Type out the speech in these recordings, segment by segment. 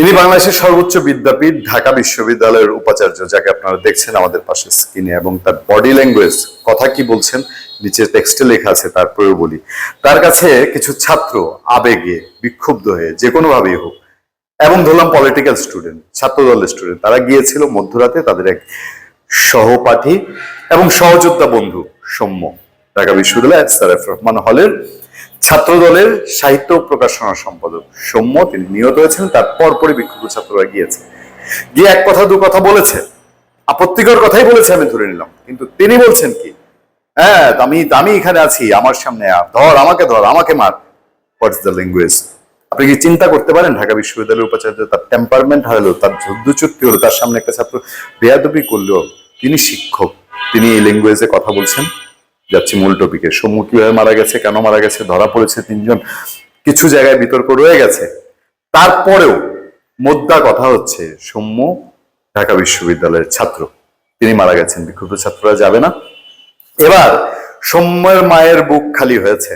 ইনি বাংলাদেশের সর্বোচ্চ বিদ্যাপীঠ, ঢাকা বিশ্ববিদ্যালয়ের উপাচার্য, যাকে আপনারা দেখছেন আমাদের পাশে স্ক্রিনে, এবং তার বডি ল্যাঙ্গুয়েজ, কথা কি বলছেন, নিচে টেক্সটে লেখা আছে তারপরেও বলি তার কাছে কিছু ছাত্র আবেগে বিক্ষুব্ধ হয়ে যে কোনো ভাবেই হোক এবং ধরলাম পলিটিক্যাল স্টুডেন্ট ছাত্র দলের স্টুডেন্ট তারা গিয়েছিল মধ্যরাতে, তাদের এক সহপাঠী এবং সহযোদ্ধা বন্ধু, সৌম্য। ঢাকা বিশ্ববিদ্যালয় সারেফ রহমান হলের ছাত্র দলের সাহিত্য প্রকাশনা সম্পাদক সৌম্য, তিনি নিহত হয়েছেন, তার পরপরই বিক্ষুব্ধ ছাত্ররা গিয়েছে। গিয়ে এক কথা, দু কথা বলেছে। আপত্তিকর কথাই বলেছে, আমি ধরে নিলাম। কিন্তু তিনি বলছেন কি হ্যাঁ আমি আমি এখানে আছি, আমার সামনে ধর, আমাকে ধর, আমাকে মার। হোয়াটস দ্য ল্যাঙ্গুয়েজ আপনি কি চিন্তা করতে পারেন? ঢাকা বিশ্ববিদ্যালয়ের উপাচার্য তার টেম্পারমেন্ট হারালো, তার যুদ্ধ চুক্তি হলো, তার সামনে একটা ছাত্র বেয়াদবি করল। তিনি শিক্ষক, তিনি এই ল্যাঙ্গুয়েজে কথা বলছেন। যাচ্ছি মূল টপিকে সৌম্য কীভাবে মারা গেছে, কেন মারা গেছে, ধরা পড়েছে তিনজন, কিছু জায়গায় বিতর্ক রয়ে গেছে। তারপরেও মোদ্দা কথা হচ্ছে সৌম্য ঢাকা বিশ্ববিদ্যালয়ের ছাত্র। তিনি মারা গেছেন, বিক্ষুব্ধ ছাত্ররা যাবে না। এবার সৌম্যের মায়ের বুক খালি হয়েছে।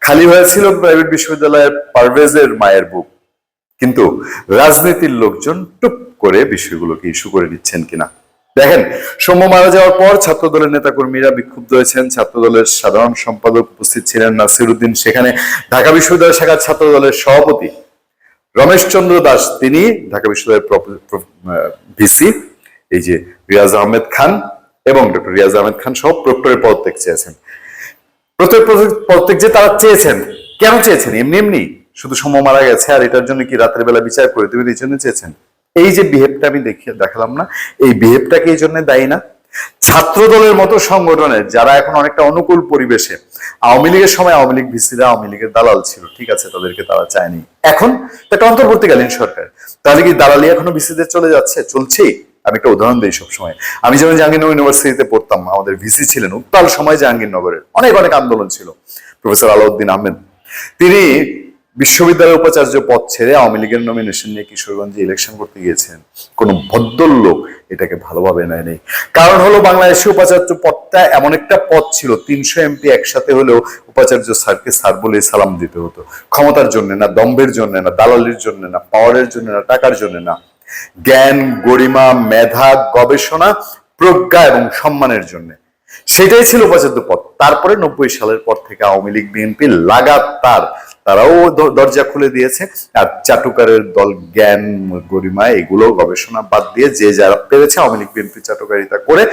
খালি হয়েছিল প্রাইভেট বিশ্ববিদ্যালয়ের পারভেজের মায়ের বুক। কিন্তু রাজনীতির লোকজন টুপ করে বিষয়গুলোকে ইস্যু করে নিচ্ছেন কিনা? দেখেন, সৌম্য মারা যাওয়ার পর ছাত্র দলের নেতাকর্মীরা বিক্ষুব্ধ হয়েছেন। ছাত্র দলের সাধারণ সম্পাদক উপস্থিত ছিলেন নাসির উদ্দিন সেখানে ঢাকা বিশ্ববিদ্যালয় শাখার ছাত্র দলের সভাপতি রমেশ চন্দ্র দাস, তিনি ঢাকা বিশ্ববিদ্যালয়ের ভিসি, এই যে রিয়াজ আহমেদ খান এবং ডক্টর রিয়াজ আহমেদ খান সহ প্রক্টরের পদত্যাগ চেয়েছেন। প্রত্যেক প্রত্যেক যে তারা চেয়েছেন, কেন চেয়েছেন? এমনি এমনি, শুধু সময় মারা গেছে আর এটার জন্য কি রাতের বেলা বিচার করে দেবেন এই জন্য চেয়েছেন? এই যে বিহেভটা আমি দেখিয়ে দেখালাম না, এই বিহেভটাকে এই জন্য দায়ী না? ছাত্র দলের মতো সংগঠনের যারা এখন অনেকটা অনুকূল পরিবেশে, আওয়ামী লীগের সময় আওয়ামী লীগ ভিসিরা, আওয়ামী লীগের দালাল ছিল, ঠিক আছে, তাদেরকে তারা চায়নি। এখন একটা অন্তর্বর্তীকালীন সরকার। তাহলে কি দালালি এখনও ভিসিদের চলে যাচ্ছে? চলছেই। আমি একটা উদাহরণ দিই সবসময়। আমি যখন জাহাঙ্গীরনগর ইউনিভার্সিটিতে পড়তাম, আমাদের ভিসি ছিলেন উত্তাল সময় জাহাঙ্গীরনগরের। অনেক অনেক আন্দোলন ছিল। প্রফেসর আলাউদ্দিন আহমেদ। তিনি বিশ্ববিদ্যালয়ের উপাচার্য পদ ছেড়ে আওয়ামী লীগের নমিনেশন নিয়ে কিশোরগঞ্জে ইলেকশন করতে গিয়েছেন। কোন ভদ্রলোক এটাকে ভালোভাবে নেয়নি। কারণ হলো বাংলাদেশে উপাচার্য পদটা এমন একটা পদ ছিল, তিনশো এমপি একসাথে হলেও উপাচার্য স্যারকে স্যার বলে সালাম দিতে হতো। ক্ষমতার জন্য না, দম্ভের জন্য না, দালালির জন্য না, পাওয়ারের জন্য না, টাকার জন্য না। জ্ঞান, গরিমা, মেধা, গবেষণা, প্রজ্ঞা এবং সম্মানের জন্য। সেটাই ছিল উপাচার্য পদ। তারপরে নব্বই সালের পর থেকে আওয়ামী লীগ বিএনপি লাগাতার তারাও দরজা খুলে দিয়েছে। আর চাটুকারের দল, জ্ঞান, গরিমা, এগুলো গবেষণা বাদ দিয়ে যে যারা পেরেছে আওয়ামী লীগ, বিএনপি চাটুকারিতা করে,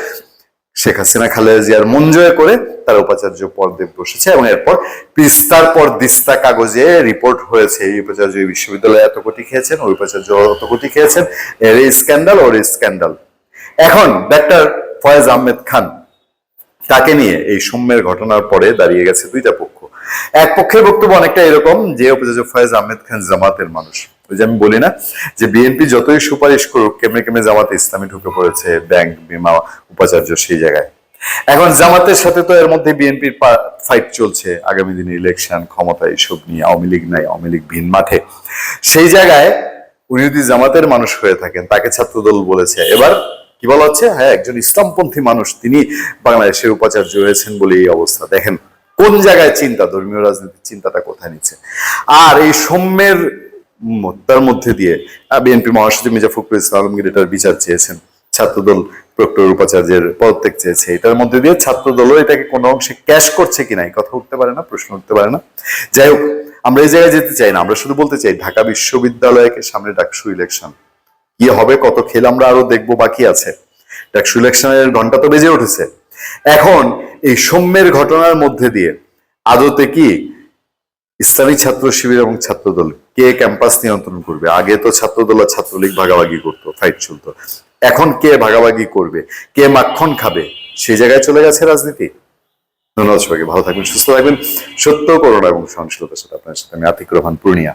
শেখ হাসিনা, খালেদা জিয়ার মন জয় করে তার উপাচার্য পদে বসেছে এবং এরপর তিস্তার পর দিস্তা কাগজে রিপোর্ট হয়েছে। এই উপাচার্য বিশ্ববিদ্যালয়ে এত কোটি খেয়েছেন, ওই উপাচার্য অত কোটি খেয়েছেন। এর স্ক্যান্ডাল, ওর স্ক্যান্ডাল। এখন ডাক্তার ফয়েজ আহমেদ খান, তাকে নিয়ে এই সৌম্যের ঘটনার পরে দাঁড়িয়ে গেছে দুইটা পক্ষ। এক পক্ষের বক্তব্য অনেকটা এরকম, যে উপাচার্য ফয়েজ আহমেদ খান জামাতের মানুষ। ওই যে আমি বলি না, যে বিএনপি যতই সুপারিশ করুক, কেমনে কেমনে জামাতে ইসলামী ঢুকে পড়েছে, ব্যাংক, বিমা, উপাচার্য সেই জায়গায়। এখন জামাতের সাথে তো এর মধ্যে বিএনপির ফাইট চলছে, আগামী দিনে ইলেকশন ক্ষমতা এইসব নিয়ে, আওয়ামী লীগ নাই, আওয়ামী লীগ ভিন মাঠে। সেই জায়গায় উনি যদি জামাতের মানুষ হয়ে থাকেন, তাকে ছাত্রদল বলেছে। এবার কি বলা হচ্ছে? হ্যাঁ একজন ইসলামপন্থী মানুষ, তিনি বাংলাদেশের উপাচার্য হয়েছেন বলে এই অবস্থা। দেখেন কোন জায়গায় চিন্তা, ধর্মীয় রাজনীতির চিন্তাটা কোথায় নিচ্ছে? আর এই সৌম্যের তার মধ্যে দিয়ে বিএনপি মহাসচিব মির্জা ফখরুল ইসলাম আলমগীর এটার বিচার চেয়েছেন। ছাত্রদল প্রক্টর উপাচার্যের পদত্যাগ চেয়েছে। এটার মধ্যে দিয়ে ছাত্রদলও এটাকে কোনো অংশে ক্যাশ করছে কিনা, এই কথা উঠতে পারে না, প্রশ্ন উঠতে পারে না। যাই হোক, আমরা এই জায়গায় যেতে চাই না। আমরা শুধু বলতে চাই, ঢাকা বিশ্ববিদ্যালয়কে সামনে ডাকসু ইলেকশন। কি হবে, কত খেল আমরা আরও দেখব বাকি আছে? ডাকসু ইলেকশনের ঘণ্টা তো বেজে উঠেছে। এখন এই সৌম্যের ঘটনার মধ্যে দিয়ে আদতে কি ইসলামী ছাত্র শিবির এবং ছাত্রদল কে ক্যাম্পাস নিয়ন্ত্রণ করবে? আগে তো ছাত্রদল আর ছাত্রলীগ ভাগাভাগি করতো ফাইট চলতো। এখন কে ভাগাভাগি করবে? কে মাখন খাবে? সেই জায়গায় চলে গেছে রাজনীতি? ধন্যবাদ সবাইকে, ভালো থাকবেন, সুস্থ থাকবেন। সত্য করোনা এবং সহনশীলতার সাথে আপনার সাথে আমি আতিক রহমান পূর্ণিয়া।